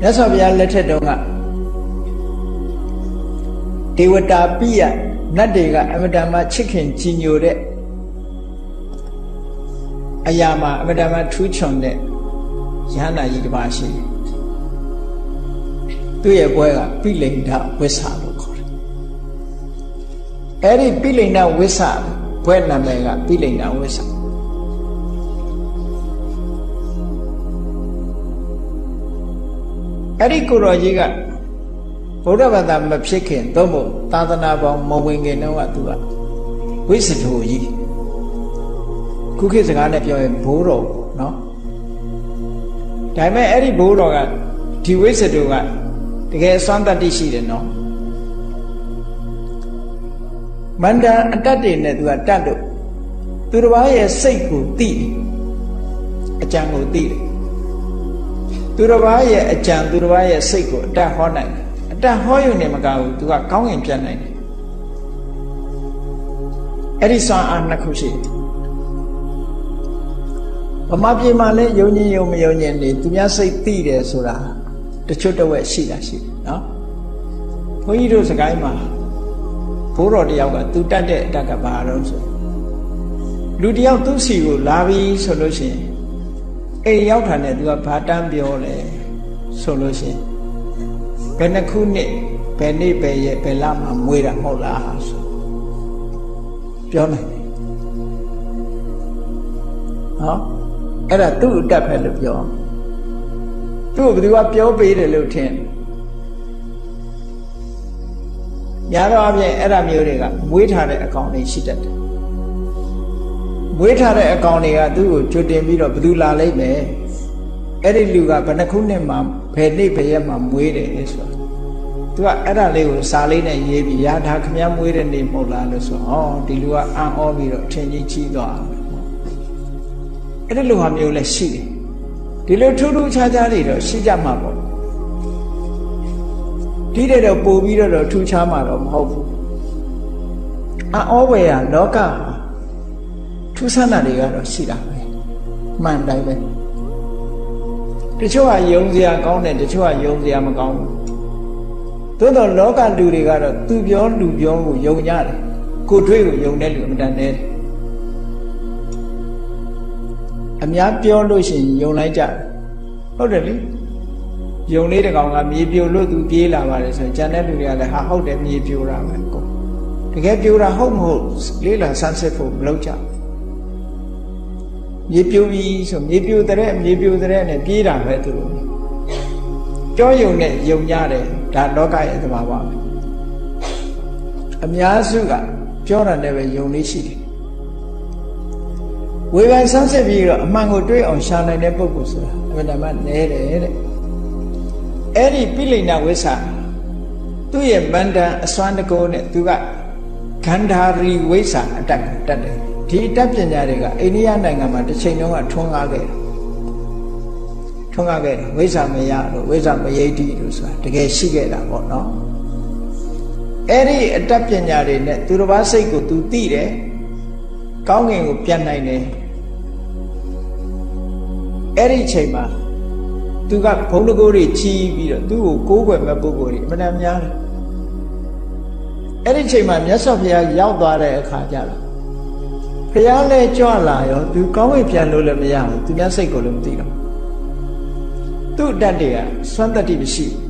မြတ်စွာဘုရားလက်ထက်တုန်းကဒေဝတာပိယနတ်တွေကအမတန်မှချစ်ခင်ကြည်ညိုတဲ့အရာမှာအမတန်မှထူးချွန်တဲ့ယဟန္တာကြီးတစ်ပါးရှိတယ်သူ့ရဲ့ဘွဲကပိလိန်ဒဝိဆာလို့ခေါ်တယ်အဲ့ဒီပိလိန်ဒဝိဆာဘွဲနာမည်ကပိလိန်ဒဝိဆာ အဲ့ဒီကိုတော်ကြီးကဗုဒ္ဓဘာသာမဖြစ်ခင်သို့မဟုတ်သာသနာပေါင်းမဝင်ခင်တော့ကသူကဝိစထိုကြီးခုခေတ်စကားနဲ့ပြောရင်ဘိုးတော်နော်ဒါပေမဲ့အဲ့ဒီဘိုးတော်ကဒီဝိစထိုကတကယ်အစွမ်းတတ္တိရှိတယ်နော်မန္တန်အတတ်တွေနဲ့သူကတတ်လို့သူတစ်ပါးရဲ့စိတ်ကိုသိတယ်အကြံကိုသိတယ် သူတစ်ပါးရဲ့အကြံသူတစ်ပါးရဲ့စိတ်ကိုအတတ်ဟောနိုင်တယ်အတတ်ဟောရုံနဲ့မကဘူးသူကကောင်းငင်ပြတ်နိုင်တယ်အဲ့ဒီစွမ်းအားနှစ်ခုရှိတယ်ဗမာပြည်မှာလည်းယုံကြည်ယုံမယုံကြည်နေသူများစိတ်သိတယ်ဆိုတာတချို့တဝက်ရှိတာရှိတယ်နော်ဘုန်းကြီးတို့စကိုင်းမှာဘိုးတော်တယောက်ကသူတတ်တဲ့အတတ်ကဘာတော့ဆိုလူတယောက်သူ့စီကိုလာပြီဆိုလို့ရှိရင် အိမ်ရောက်တာနဲ့သူကဘာတန်းပြောလဲဆိုလို့ရှိရင်ဘယ်နှခုနှစ်ဘယ်နေ့ဘယ်ရက်ဘယ်လမှာမွေးတာမဟုတ်လားဆိုပြောနိုင်တယ်ဟောအဲ့ဒါသူ့အတတ်ပဲလို့ပြောသူ့ကိုဘယ်သူကပြောပေးတယ်လို့ထင်ညာတော့အပြင်အဲ့ဒါမျိုးတွေကမွေးထားတဲ့အကောင်တွေရှိတတ်တယ် မွေးထားတဲ့အကောင်တွေကသူ့ကိုကြွတင်ပြီးတော့ဘယ်သူလာလိုက်မယ်အဲ့ဒီလူကဘယ်နှခုနှစ်မှာဘယ်နေ့ဘယ်ရက်မှာမွေးတယ်ဆိုတာသူကအဲ့ဒါလေးကိုစာလေးနဲ့ရေးပြီးရာထားခမည်းမွေးတဲ့နေ့မဟုတ်လားလို့ဆိုဟောဒီလူကအံ့ဩပြီးတော့အထင်ကြီးကြီးသွားအဲ့ဒီလိုဟာမျိုးလည်းရှိတယ်ဒီလိုထူးထူးခြားခြားတွေတော့ရှိကြမှာပေါ့ဒီတဲ့တော့ပို့ပြီးတော့ထူးခြားမှာတော့မဟုတ်ဘူးအဩဝေယလောက ထူးဆန်းတာတွေကတော့ရှိတာပဲမှန်တိုင်းပဲတချို့ကယုံစရာကောင်းတယ်တချို့ကယုံစရာမကောင်းဘူးသို့တော့လောကလူတွေကတော့သူပြောလူပြောကိုယုံကြတယ်ကိုတွေ့ကိုယုံတဲ့လူအမှန်တန်တယ်အများပြောလို့ရှိရင်ယုံလိုက်ကြတယ်ဟုတ်တယ်လေယုံလေးတကောင်ကမြေပြိုလို့သူပြေးလာပါတယ်ဆိုရင်ကျန်တဲ့လူတွေကလည်းဟာဟုတ်တယ်မြေပြိုတာပဲကိုတကယ်ပြိုတာဟုတ်မဟုတ်လေးလာဆန်းစစ်ဖို့မလုပ်ကြ မြေပြိုပြီဆိုမြေပြိုတဲ့မြေပြိုတဲ့နဲ့ပြေးတာပဲသူတို့ကြောယုံနဲ့ယုံကြတယ်ဒါလောကရဲ့သဘာဝပဲအများစုကပြောတာနဲ့ပဲယုံလေးရှိတယ်ဝေဖန်ဆန်းစစ်ပြီးတော့အမှန်ကိုတွေးအောင်ရှာနိုင်တဲ့ပုဂ္ဂိုလ်ဆိုတာအမှန်တမ်းနဲတယ်တဲ့အဲ့ဒီပိလိန်နာဝိဆာသူ့ရဲ့ဗန္တန်အစွမ်းတကောနဲ့သူကဂန္ဓာရီဝိဆာအတတ်တတ်တယ် ဒီအတတ်ပညာတွေကအိန္ဒိယနိုင်ငံမှာတစ်ချိန်လုံးကထွန်းကားခဲ့တယ်ထွန်းကားခဲ့တယ်ဝိဇ္ဇာမယလို့ဝိဇ္ဇာမယိတိလို့ဆိုတာတကယ်ရှိခဲ့တာပေါ့နော်အဲ့ဒီအတတ်ပညာတွေနဲ့သူတစ်ပါးစိတ်ကို तू သိတယ်ကောင်းငင်ကိုပြန်နိုင်တယ်အဲ့ဒီအချိန်မှာသူကဘုံတကိုးတွေချီးပြီးတော့သူ့ကိုကိုးကွယ်မဲ့ပုဂ္ဂိုလ်တွေအမှန်တမ်းများတယ်အဲ့ဒီအချိန်မှာမြတ်စွာဘုရားရောက်သွားတဲ့အခါကျတော့ ဘုရားလည်းကြွလာရောသူကောင်းဝင်ပြန်လို့လည်းမရဘူးသူများစိတ်ကိုလည်းမသိတော့သူ့တတ်တွေကစွမ်းတတ္တိမရှိဘူး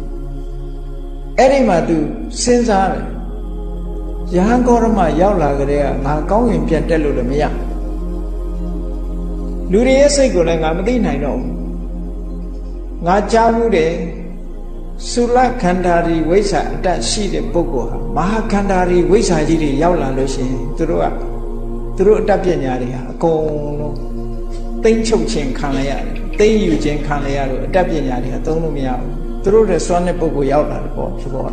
အဲ့ဒီမှာသူစဉ်းစားတယ်ယဟန်ကောရမရောက်လာကြတဲ့ကငါကောင်းရင်ပြန်တက်လို့လည်းမရလူတွေရဲ့စိတ်ကိုလည်းငါမသိနိုင်တော့ဘူးငါကြားမှုတယ်သုလခန္ဓာရီဝိဇ္ဇာအတတ်ရှိတဲ့ပုဂ္ဂိုလ်ဟာမဟာခန္ဓာရီဝိဇ္ဇာကြီးတွေရောက်လာလို့ရှိရင်သူတို့က သူတို့အတတ်ပညာတွေဟာအကုန်လုံးသိမ့်ချုပ်ခြင်းခံရရတယ်သိမ့်ယူခြင်းခံရရလို့အတတ်ပညာတွေဟာသုံးလို့မရဘူးသူတို့တဲ့စွမ်းတဲ့ပုဂ္ဂိုလ်ရောက်လာတယ်ပေါ့ဖြစ်ပေါ်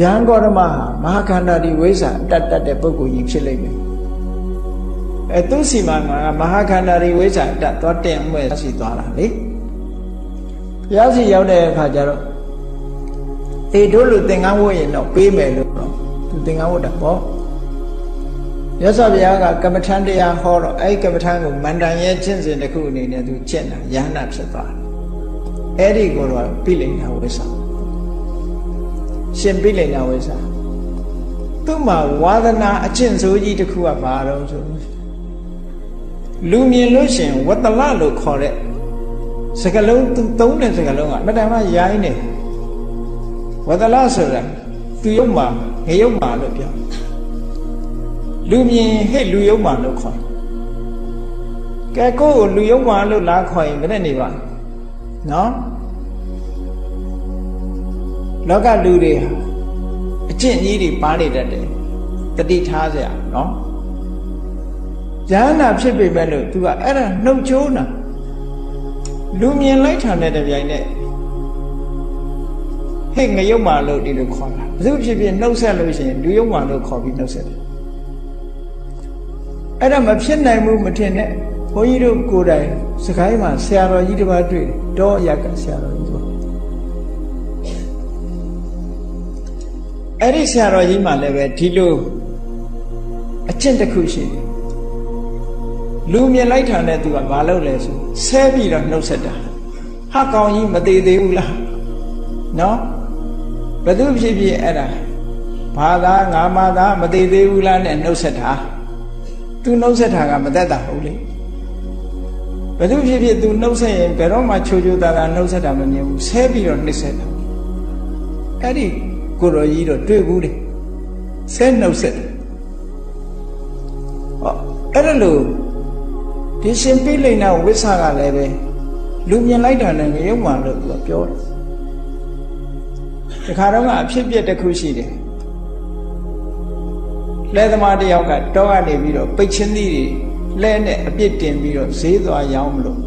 ယံဂေါရမဟာမဟာခန္ဓာဒီဝိဇ္ဇာတတ်တတ်တဲ့ပုဂ္ဂိုလ်ကြီးဖြစ်လိမ့်မယ်အဲသူစီမှာငါမဟာခန္ဓာဒီဝိဇ္ဇာတတ်သွားတင်အမွဲစီသွားတာလေဘုရားစီရောက်တဲ့အခါကျတော့တေတို့လူသင်္ကန်းဝတ်ရင်တော့ပေးမယ်လို့တော့သူသင်္ကန်းဝတ်တာပေါ့ ရသော်ဘုရားကကမ္မထန်တရားဟောတော့အဲ့ဒီကမ္မထန်ကိုမန္တန်ရဲ့ကျင့်စဉ်တစ်ခုအနေနဲ့သူကျင့်တာယဟနာဖြစ်သွားတယ်အဲ့ဒီကိုတော့ပိလိန်နာဝိဆာရှင်ပိလိန်နာဝိဆာသူ့မှာဝါဒနာအကျင့်ဆိုးကြီးတစ်ခုကဘာတော့ဆိုလူမြင်လို့ရှင်ဝတ္တလလို့ခေါ်တဲ့စကလုံးသူသုံးတဲ့စကလုံးကအတ္တမရိုင်းနေဝတ္တလဆိုတာသူယုံမှာငရုံမှာလို့ပြော လူမြင်ဟဲ့လူယုံမှလို့ခေါ်ကဲကိုကိုလူယုံမှလို့လားခေါ်ရင်ဘယ်နဲ့နေပါနော်လောကလူတွေအကျင့်ကြီးတွေပါနေတတ်တယ်တတိထားစရာနော်ဉာဏ်နာဖြစ်ပေမဲ့လို့ तू ကအဲ့ဒါနှုတ်ချိုးတာလူမြင်လိုက်တာနဲ့တပြိုင်နက်ဟဲ့ငရုတ်မာလို့ဒီလိုခေါ်တာဘုသူဖြစ်ဖြစ်နှုတ်ဆက်လို့ရှိရင်လူယုံမာလို့ခေါ်ပြီးနှုတ်ဆက်တယ် အဲ့ဒါမဖြစ်နိုင်ဘူးမထင်နဲ့ဘုန်းကြီးတို့ကိုယ်တိုင်စကိုင်းမှာဆရာတော်ကြီးတစ်ပါးတွေ့တော့ရကဆရာတော်ကြီးပေါ့အဲ့ဒီဆရာတော်ကြီးမှလည်းပဲဒီလိုအကျင့်တစ်ခုရှိတယ်လူမြင်လိုက်တာနဲ့သူကမလုပ်လဲဆိုဆဲပြီးတော့နှုတ်ဆက်တာဟာကောင်ကြီးမသေးသေးဘူးလားနော်ဘယ်သူဖြစ်ဖြစ်အဲ့ဒါဘာသာငါမသာမသေးသေးဘူးလားနဲ့နှုတ်ဆက်တာ သူနှုတ်ဆက်တာကမသက်တာဟုတ်လေဘယ်သူဖြစ်ဖြစ်သူနှုတ်ဆက်ရင်ဘယ်တော့မှချိုချိုတာတာနှုတ်ဆက်တာမမြင်ဘူးဆဲပြီးတော့နှိမ့်ဆက်တာအဲ့ဒီကိုရောကြီးတော့တွေ့ဘူးတယ်ဆဲနှုတ်ဆက်တယ်ဟောအဲ့ဒါလို့ဒီရှင်ပိလိန်နာဝိဆာကလည်းပဲလူမြင်လိုက်တာနဲ့ရုပ်မှလို့သူကပြောတယ်တခါတော့ကအဖြစ်ပြက်တစ်ခုရှိတယ် လဲသမားတယောက်ကတောကနေပြီးတော့ပိတ်ချင်းသီးတွေလဲနဲ့အပြစ်တင်ပြီးတော့ဈေးသွားရောင်းမလို့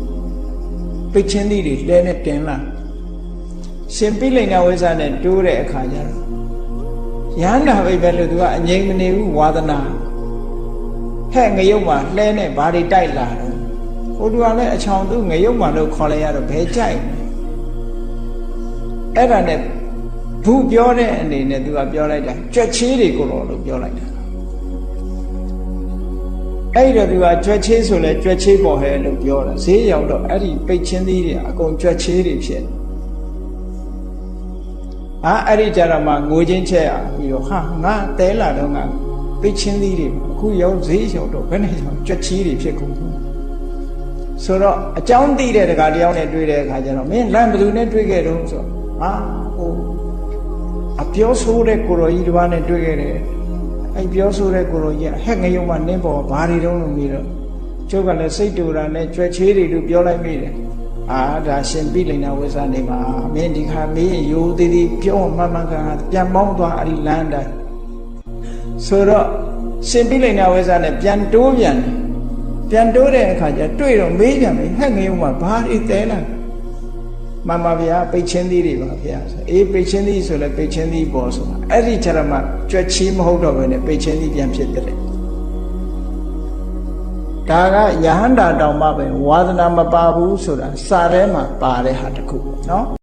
ပိတ်ချင်းသီးတွေလဲနဲ့တင်လာရှင်ပိလိန်နာဝိဆာနဲ့တိုးတဲ့အခါကျတော့ရဟန္တာပဲပဲလို့သူကအငြိမ်မနေဘူးဝါသနာဟဲ့ငရုတ်မှာလှဲနဲ့ဘာတွေတိုက်လာတော့ဟိုတူကလည်းအချောင်သူငရုတ်မှာလို့ခေါ်လိုက်ရတော့ဘယ်ကြိုက်အဲ့ဒါနဲ့ဘူးပြောတဲ့အနေနဲ့သူကပြောလိုက်တာကြွက်ချေးတွေကိုတော့လို့ပြောလိုက်တာ အဲ့တော့သူကကြွက်ချေးဆိုလဲကြွက်ချေးပေါ်ဟဲလို့ပြောတာဈေးရောက်တော့အဲ့ဒီပိတ်ချင်းသီးတွေအကုန်ကြွက်ချေးတွေဖြစ်ဟာအဲ့ဒီကြတော့မှငိုချင်းချက်ရပြီးတော့ဟာငါတဲလာတော့ငါပိတ်ချင်းသီးတွေအခုရောက်ဈေးရောက်တော့ဘယ်နဲ့ကြောင့်ကြွက်ချီးတွေဖြစ်ကုန်ဘူးဆိုတော့အကြောင်းသိတဲ့တကားတယောက်နဲ့တွေ့တဲ့အခါကျတော့မင်းလမ်းဘယ်သူနဲ့တွေ့ခဲ့တော့ဆိုဟာဟိုအပြောဆိုးတဲ့ကိုရောကြီးတစ်ပါးနဲ့တွေ့ခဲ့တယ် အဲ့ပြောဆိုးတဲ့ကိုရောကြီးဟက်ငယုံမှနင်းပေါ်ဘာတွေတုံးလို့ပြီးတော့ကျုပ်ကလည်းစိတ်တူတာနဲ့ကြွက်ချီးတွေလို့ပြောလိုက်မိတယ်အာဒါရှင်ပြီလိန်နာဝိဇ္ဇာနေမှာမင်းဒီခါမင်းရိုးသေးသေးပြောမှန်မှန်ကန်ပြန်မောင်းသွားအဲ့ဒီလမ်းတိုင်းဆိုတော့ရှင်ပိလိန်နာဝိဇ္ဇာနဲ့ပြန်တိုးပြန်ပြန်တိုးတဲ့အခါကျတွေ့တော့မေးပြန်ပြီဟဲ့ငရုံမှာဘာတွေတဲလာ မမဗျာပိတ်ချင်းသီးတွေပါဗျာဆိုအေးပိတ်ချင်းသီးဆိုလဲပိတ်ချင်းသီးပေါ်ဆိုတာအဲ့ဒီကျရမကြွက်ချီးမဟုတ်တော့ဘဲနဲ့ပိတ်ချင်းသီးပြန်ဖြစ်တဲ့ဒါကယဟန္တာတောင်မှပဲဝါသနာမပါဘူးဆိုတာစာထဲမှာပါတဲ့ဟာတခုနော်